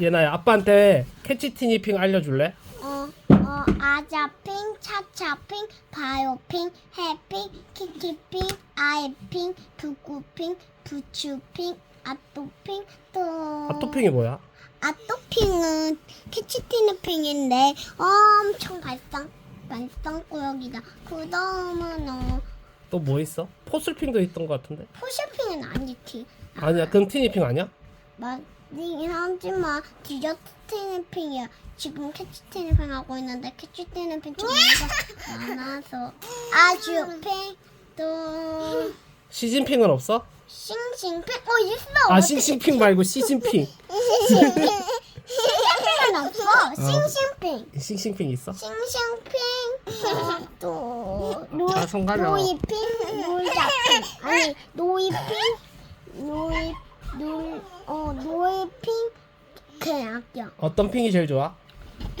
얘나야 아빠한테 캐치 티니핑 알려줄래? 어, 어, 아자핑, 차차핑, 바요핑, 해핑, 키키핑, 아이핑, 북구핑, 부추핑, 아토핑, 또 아토핑이 뭐야? 아토핑은 캐치티니핑인데 엄청 발상 발상구역이다. 그 다음은 어, 또 뭐 있어? 포슬핑도 있던 것 같은데? 포샤핑은 아니지. 아니야 그럼 티니핑 아니야? 맞 긴 하지만 디저트 티니핑이야. 지금 캐치티니핑 하고 있는데 캐치티니핑 종류가 많아서 아주핑 또 시진핑은 없어? 싱싱핑 어 있어. 아 싱싱핑 말고 시진핑 싱싱핑은 없어. 싱싱핑. 싱싱핑 있어? 싱싱핑 어, 또 노, 아, 손 가려. 노이핑 놀자핑 아니 노이핑 노이 놀어 노이핑 그냥 아껴 어떤 핑이 제일 좋아?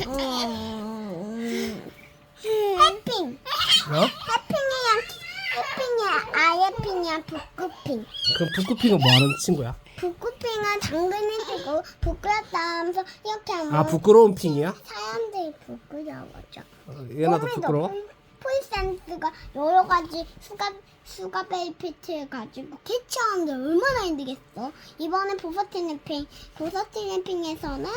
어 해핑 어? 해핑이랑 해핑이야 아예핑이야 북구핑 그럼 북구핑은 뭐 하는 친구야? 북구핑은 당근을 주고 부끄럽다면서 이렇게 하면 아 부끄러운 핑이야? 사람들이 부끄러워져 어, 얘나도 부끄러워? 포 이센스가 여러 가지 수갑 수갑 벨피트를 가지고 캐치하는데 얼마나 힘들겠어. 이번에 보서티네핑 보서티네핑에서는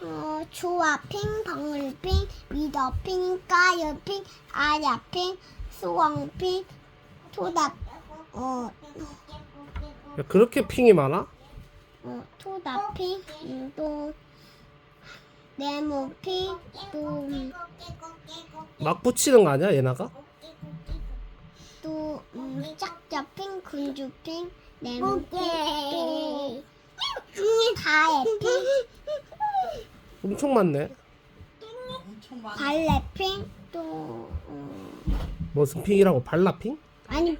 어, 조아핑, 방울핑, 미더핑, 까유핑, 아야핑, 수왕핑, 토답 어, 야, 그렇게 핑이 많아? 어 토다핑 음, 또 네모핑 또 음, 막 붙이는 거 아니야 얘나가? 또 음, 짝짝핑, 군주핑, 네모핑, 또 다해핑, 엄청 많네 발레핑, 또 음, 무슨 핑이라고? 발라핑? 아니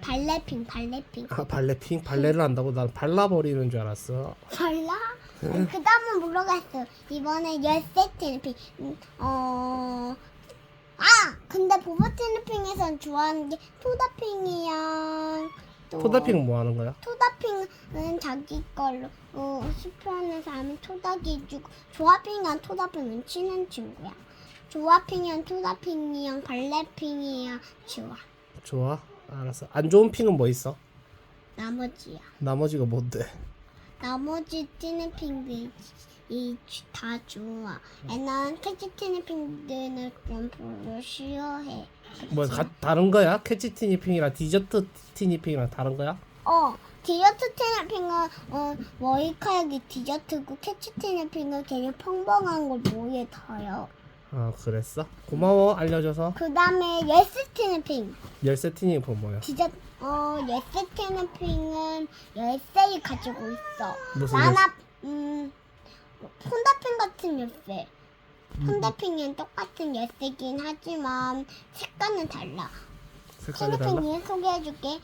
발레핑, 발레핑, 아 발레핑? 발레를 한다고? 난 발라버리는 줄 알았어 발라? 그 다음은 모르겠어. 이번에 열 세트는 핑. 음, 어. 보버티는핑에선 좋아하는 게 토다핑이랑 또 토다핑은 뭐 하는 거야? 토다핑은 자기 걸로 어, 수표하는 사람이 토닥이 주고 조아핑이랑 토다핑은 친한 친구야. 조아핑이랑 토다핑이랑 발레핑이랑 좋아. 좋아 알았어 안 좋은 핑은 뭐 있어? 나머지야. 나머지가 뭔데? 나머지 티는 핑들이 다 좋아. 애는 캐치 티는 핑들은 좀 별로 싫어해. 뭐 가, 다른 거야? 캐치 티니핑이랑 디저트 티니핑이랑 다른 거야? 어, 디저트 티는 핑은 어, 머리카락이 디저트고 캐치 티는 핑은 그냥 평범한 걸 머리에 닿아요. 아 그랬어? 고마워 알려줘서 그 다음에 예스 티는 핑. 열쇠 티니핑 뭐야? 디저 어 예스 티는 핑은 열쇠를 가지고 있어. 무슨 나나 음 폰다핑 같은 열쇠. 폰다핑은 똑같은 열쇠긴 하지만 색깔은 달라. 색깔이 달라? 티니핑 소개해줄게.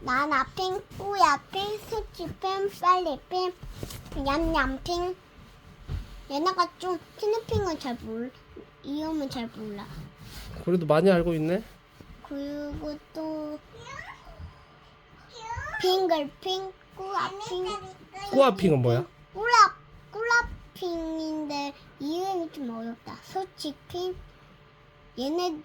나나핑, 뿌야핑, 수치핑, 빨리핑, 얌얌핑. 얘네가 좀 티니핑은 잘 몰라. 이름은 잘 몰라. 그래도 많이 알고 있네 그리고 또 빙글핑, 꾸라핑, 꾸아핑은 뭐야? 꾸라 꾸라핑인데 이름이 좀 어렵다. 소치핑 얘네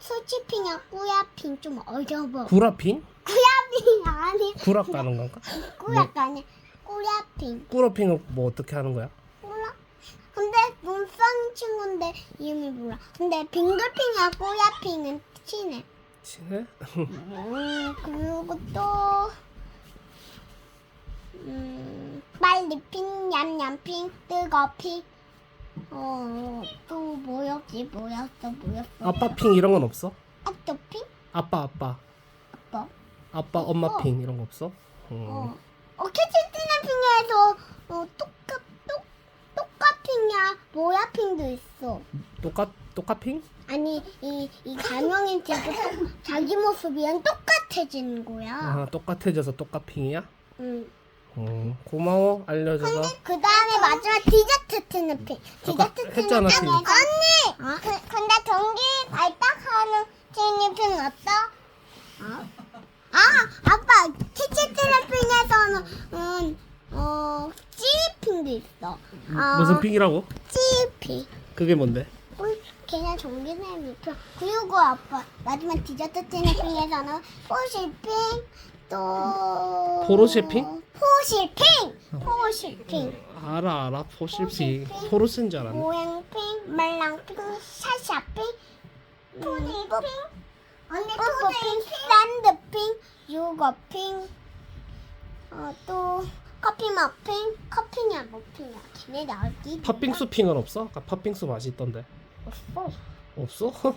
소치핑이랑 꾸야핑 좀 어려워. 구라핑? 꾸야핑 아니 구락 가는 건가? 꾸야가 아니 꾸야핑 꾸러핑은 뭐 어떻게 하는 거야? 몰라. 근데 눈썹 친구인데 이름이 몰라. 근데 빙글핑이랑 꾸야핑은 친해. 친해? 음, 그리고 또, 음, 빨리핑, 냠냠핑, 뜨거 핑, 어, 또 뭐였지, 뭐였어, 뭐였어. 아빠 핑 이런 건 없어? 아토핑? 아빠 아빠 뭐? 아빠 엄마핑 이런 거 없어? 음. 어, 어, 캐치티나핑에서, 어, 똑같, 똑, 똑같 핑이야, 모야 핑도 있어. 똑같 똑같핑? 아니, 이, 이 가명인 지금 똑- 자기 모습이랑 똑같아지는 거야. 아 똑같아져서 똑같핑이야? 응. 음, 고마워 알려줘서 그 다음에 마지막 디저트 티니핑. 아까 디저트 했잖아, 티니핑. 티니핑. 언니! 그, 근데 전기 발딱하는 티니핑 어떠? 어? 아, 아빠, 티치 티니핑에서는 음, 어 찌핑도 있어. 아, 무슨 핑이라고? 찌핑. 그게 뭔데? 꿀 그냥 전기레미표. 그리고 아빠 마지막 디저트 티니핑에서는 포실핑 또 포르쉐핑? 포실핑. 포실핑. 알아 알아 포실핑 포실핑. 포르스인 줄 알았네 모양핑, 말랑핑, 샤샤핑, 푸딩핑, 언니 푸딩핑, 샌드핑, 요거핑, 어, 또 커피 머핀, 커피냐 머핀이야. 걔네 나올기 팥빙수 핑은 없어? 아까 팥빙수 맛있던데 없어. 없어?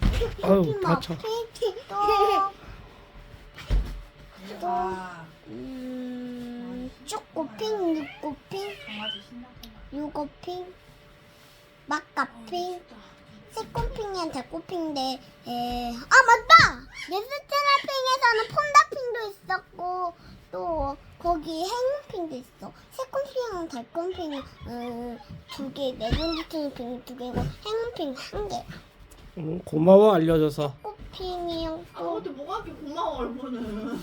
아유 다쳐 또, 또, 아, 음, 초코핑, 육코핑, 요거핑, 마카핑, 새콤핑이랑 달콤핑인데, 에, 아 맞다! 레스테라핑에서는 폰다핑도 있었고, 또 거기 행운핑도 있어. 새콤핑이랑 달콤핑이 음, 두 개, 레전드핑이 두 개고 행운핑 한 개. 응, 고마워 알려줘서 꽃핑이랑 또 아무것도 뭐가 그렇게 고마워 얼마는